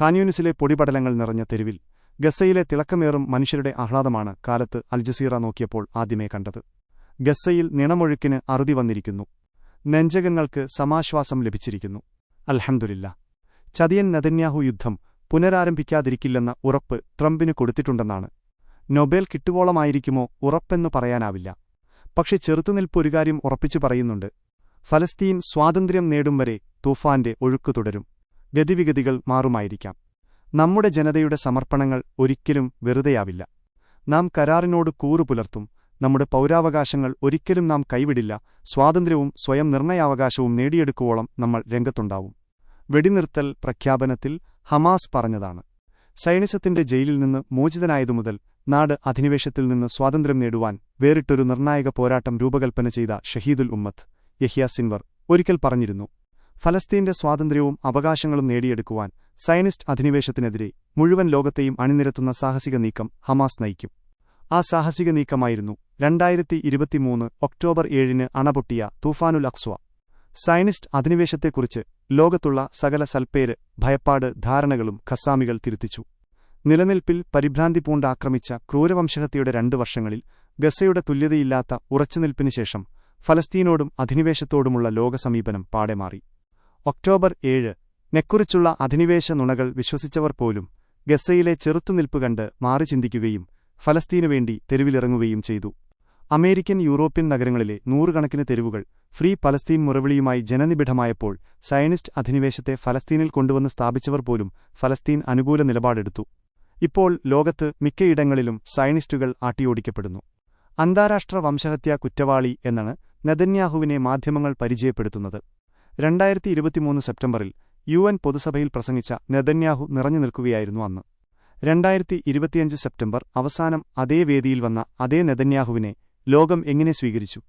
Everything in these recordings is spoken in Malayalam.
ഖാന്യൂനിസിലെ പൊടിപടലങ്ങൾ നിറഞ്ഞ തെരുവിൽ ഗസയിലെ തിളക്കമേറും മനുഷ്യരുടെ ആഹ്ലാദമാണ് കാലത്ത് അൽജസീറ നോക്കിയപ്പോൾ ആദ്യമേ കണ്ടത്. ഗസയിൽ നിണമൊഴുക്കിന് അറുതി വന്നിരിക്കുന്നു. നെഞ്ചകങ്ങൾക്ക് സമാശ്വാസം ലഭിച്ചിരിക്കുന്നു. അൽഹംദുലില്ല. ചതിയൻ നദന്യാഹു യുദ്ധം പുനരാരംഭിക്കാതിരിക്കില്ലെന്ന ഉറപ്പ് ട്രംപിന് കൊടുത്തിട്ടുണ്ടെന്നാണ്. നൊബേൽ കിട്ടുവോളമായിരിക്കുമോ ഉറപ്പെന്നു പറയാനാവില്ല. പക്ഷെ ചെറുത്തുനിൽപ്പ് ഒരു കാര്യം ഉറപ്പിച്ചു പറയുന്നുണ്ട്. ഫലസ്തീൻ സ്വാതന്ത്ര്യം നേടും വരെ തൂഫാന്റെ ഒഴുക്കു തുടരും. ഗതിവിഗതികൾ മാറുമായിരിക്കാം. നമ്മുടെ ജനതയുടെ സമർപ്പണങ്ങൾ ഒരിക്കലും വെറുതെയാവില്ല. നാം കരാറിനോട് കൂറു പുലർത്തും. നമ്മുടെ പൗരാവകാശങ്ങൾ ഒരിക്കലും നാം കൈവിടില്ല. സ്വാതന്ത്ര്യവും സ്വയം നിർണയാവകാശവും നേടിയെടുക്കുവോളം നമ്മൾ രംഗത്തുണ്ടാവും. വെടിനിർത്തൽ പ്രഖ്യാപനത്തിൽ ഹമാസ് പറഞ്ഞതാണ്. സൈനിസത്തിന്റെ ജയിലിൽ നിന്ന് മോചിതനായതുമുതൽ നാട് അധിനിവേശത്തിൽ നിന്ന് സ്വാതന്ത്ര്യം നേടുവാൻ വേറിട്ടൊരു നിർണായക പോരാട്ടം രൂപകൽപ്പന ചെയ്ത ഷഹീദുൽ ഉമ്മത്ത് യഹിയ സിൻവർ ഒരിക്കൽ പറഞ്ഞിരുന്നു. ഫലസ്തീന്റെ സ്വാതന്ത്ര്യവും അവകാശങ്ങളും നേടിയെടുക്കുവാൻ സയനിസ്റ്റ് അധിനിവേശത്തിനെതിരെ മുഴുവൻ ലോകത്തെയും അണിനിരത്തുന്ന സാഹസിക നീക്കം ഹമാസ് നയിക്കും. ആ സാഹസിക നീക്കമായിരുന്നു രണ്ടായിരത്തി ഇരുപത്തിമൂന്ന് ഒക്ടോബർ ഏഴിന് അണപൊട്ടിയ തൂഫാനുൽ അക്സ്വ സയനിസ്റ്റ് അധിനിവേശത്തെക്കുറിച്ച് ലോകത്തുള്ള സകല സൽപ്പേര് ഭയപ്പാട് ധാരണകളും ഖസാമികൾ തിരുത്തിച്ചു. നിലനിൽപ്പിൽ പരിഭ്രാന്തി പൂണ്ട് ആക്രമിച്ച ക്രൂരവംശഹത്യയുടെ രണ്ടു വർഷങ്ങളിൽ ഗസയുടെ തുല്യതയില്ലാത്ത ഉറച്ചുനിൽപ്പിനുശേഷം ഫലസ്തീനോടും അധിനിവേശത്തോടുമുള്ള ലോകസമീപനം പാടെ മാറി. ഒക്ടോബർ ഏഴ്. നെക്കുറിച്ചുള്ള അധിനിവേശ നുണകൾ വിശ്വസിച്ചവർ പോലും ഗസയിലെ ചെറുത്തുനിൽപ്പ് കണ്ട് മാറി ചിന്തിക്കുകയും ഫലസ്തീനുവേണ്ടി തെരുവിലിറങ്ങുകയും ചെയ്തു. അമേരിക്കൻ യൂറോപ്യൻ നഗരങ്ങളിലെ നൂറുകണക്കിന് തെരുവുകൾ ഫ്രീ പലസ്തീൻ മുറവിളിയുമായി ജനനിബിഡമായപ്പോൾ സയനിസ്റ്റ് അധിനിവേശത്തെ ഫലസ്തീനിൽ കൊണ്ടുവന്ന് സ്ഥാപിച്ചവർ പോലും ഫലസ്തീൻ അനുകൂല നിലപാടെടുത്തു. ഇപ്പോൾ ലോകത്ത് മിക്കയിടങ്ങളിലും സയനിസ്റ്റുകൾ ആട്ടിയോടിക്കപ്പെടുന്നു. അന്താരാഷ്ട്ര വംശഹത്യാ കുറ്റവാളി എന്നാണ് നെതന്യാഹുവിനെ മാധ്യമങ്ങൾ പരിചയപ്പെടുത്തുന്നത്. രണ്ടായിരത്തി ഇരുപത്തിമൂന്ന് സെപ്റ്റംബറിൽ യു എൻ പൊതുസഭയിൽ പ്രസംഗിച്ച നെതന്യാഹു നിറഞ്ഞു നിൽക്കുകയായിരുന്നു അന്ന്. രണ്ടായിരത്തി ഇരുപത്തിയഞ്ച് സെപ്റ്റംബർ അവസാനം അതേ വേദിയിൽ വന്ന അതേ നെതന്യാഹുവിനെ ലോകം എങ്ങനെ സ്വീകരിച്ചു?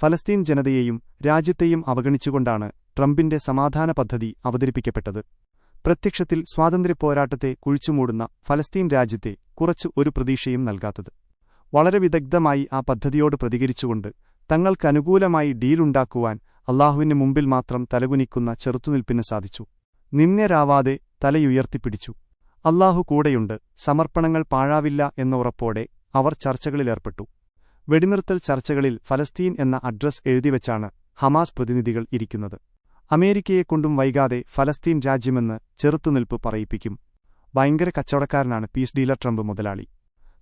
ഫലസ്തീൻ ജനതയെയും രാജ്യത്തെയും അവഗണിച്ചുകൊണ്ടാണ് ട്രംപിന്റെ സമാധാന പദ്ധതി അവതരിപ്പിക്കപ്പെട്ടത്. പ്രത്യക്ഷത്തിൽ സ്വാതന്ത്ര്യപ്പോരാട്ടത്തെ കുഴിച്ചുമൂടുന്ന ഫലസ്തീൻ രാജ്യത്തെ കുറച്ച് ഒരു പ്രതീക്ഷയും നൽകാത്തത്. വളരെ വിദഗ്ധമായി ആ പദ്ധതിയോട് പ്രതികരിച്ചുകൊണ്ട് തങ്ങൾക്കനുകൂലമായി ഡീലുണ്ടാക്കുവാൻ അള്ളാഹുവിന് മുമ്പിൽ മാത്രം തലകുനിക്കുന്ന ചെറുത്തുനിൽപ്പിന് സാധിച്ചു. നിന്ദ്യരാവാതെ തലയുയർത്തിപ്പിടിച്ചു. അള്ളാഹു കൂടെയുണ്ട് സമർപ്പണങ്ങൾ പാഴാവില്ല എന്ന ഉറപ്പോടെ അവർ ചർച്ചകളിലേർപ്പെട്ടു വെടിനിർത്തൽ ചർച്ചകളിൽ ഫലസ്തീൻ എന്ന അഡ്രസ് എഴുതിവെച്ചാണ് ഹമാസ് പ്രതിനിധികൾ ഇരിക്കുന്നത്. അമേരിക്കയെക്കൊണ്ടും വൈകാതെ ഫലസ്തീൻ രാജ്യമെന്ന് ചെറുത്തുനിൽപ്പ് പറയിപ്പിക്കും. ഭയങ്കര കച്ചവടക്കാരനാണ് പീസ് ഡീലർ ട്രംപ് മുതലാളി.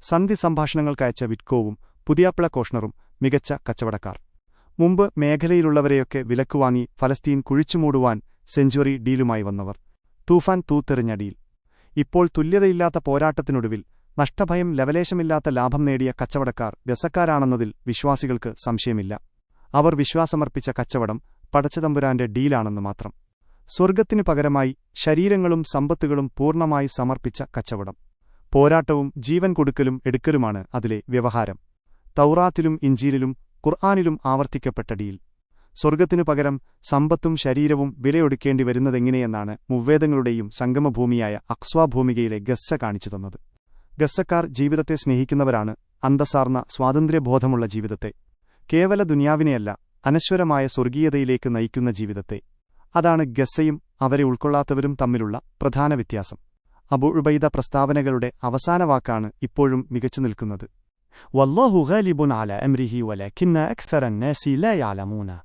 സന്ധി സംഭാഷണങ്ങൾക്കയച്ച വിറ്റ്കോവും പുതിയാപ്പിള കോഷ്ണറും മികച്ച കച്ചവടക്കാർ. മുമ്പ് മേഖലയിലുള്ളവരെയൊക്കെ വിലക്കുവാങ്ങി ഫലസ്തീൻ കുഴിച്ചുമൂടുവാൻ സെഞ്ചുറി ഡീലുമായി വന്നവർ. തൂഫാൻ തൂത്തെറിഞ്ഞടിയിൽ ഇപ്പോൾ തുല്യതയില്ലാത്ത പോരാട്ടത്തിനൊടുവിൽ നഷ്ടഭയം ലവലേശമില്ലാത്ത ലാഭം നേടിയ കച്ചവടക്കാർ രസക്കാരാണെന്നതിൽ വിശ്വാസികൾക്ക് സംശയമില്ല. അവർ വിശ്വാസമർപ്പിച്ച കച്ചവടം പടച്ചതമ്പുരാന്റെ ഡീലാണെന്ന് മാത്രം. സ്വർഗത്തിനു പകരമായി ശരീരങ്ങളും സമ്പത്തുകളും പൂർണമായി സമർപ്പിച്ച കച്ചവടം. പോരാട്ടവും ജീവൻ കൊടുക്കലും എടുക്കലുമാണ് അതിലെ വ്യവഹാരം. തൗറാത്തിലും ഇഞ്ചീലിലും ഖുർആാനിലും ആവർത്തിക്കപ്പെട്ട ഡീൽ. സ്വർഗത്തിനു പകരം സമ്പത്തും ശരീരവും വിലയൊടുക്കേണ്ടി വരുന്നതെങ്ങനെയെന്നാണ് മുവ്വേദങ്ങളുടെയും സംഗമഭൂമിയായ അക്സ്വാഭൂമികയിലെ ഗസ്സ കാണിച്ചു തന്നത്. ഗസ്സക്കാർ ജീവിതത്തെ സ്നേഹിക്കുന്നവരാണ് അന്തസാർന്ന സ്വാതന്ത്ര്യബോധമുള്ള ജീവിതത്തെ. കേവല ദുനിയാവിനെയല്ല അനശ്വരമായ സ്വർഗീയതയിലേക്ക് നയിക്കുന്ന ജീവിതത്തെ. അതാണ് ഗസ്സയും അവരെ ഉൾക്കൊള്ളാത്തവരും തമ്മിലുള്ള പ്രധാന വ്യത്യാസം. അബു ഉബൈദ പ്രസ്താവനകളുടെ അവസാന വാക്കാണ് ഇപ്പോഴും മികച്ചു നിൽക്കുന്നത്. വല്ലാഹു ഗാലിബുൻ അല അംരിഹി വലക്കിന്ന അക്തറ നാസി ലാ യഅലമൂന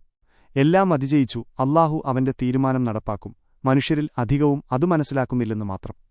എല്ലാം അതിജയിച്ചു. അല്ലാഹു അവന്റെ തീരുമാനം നടപ്പാക്കും. മനുഷ്യരിൽ അധികവും അതു മനസ്സിലാക്കുന്നില്ലെന്ന് മാത്രം.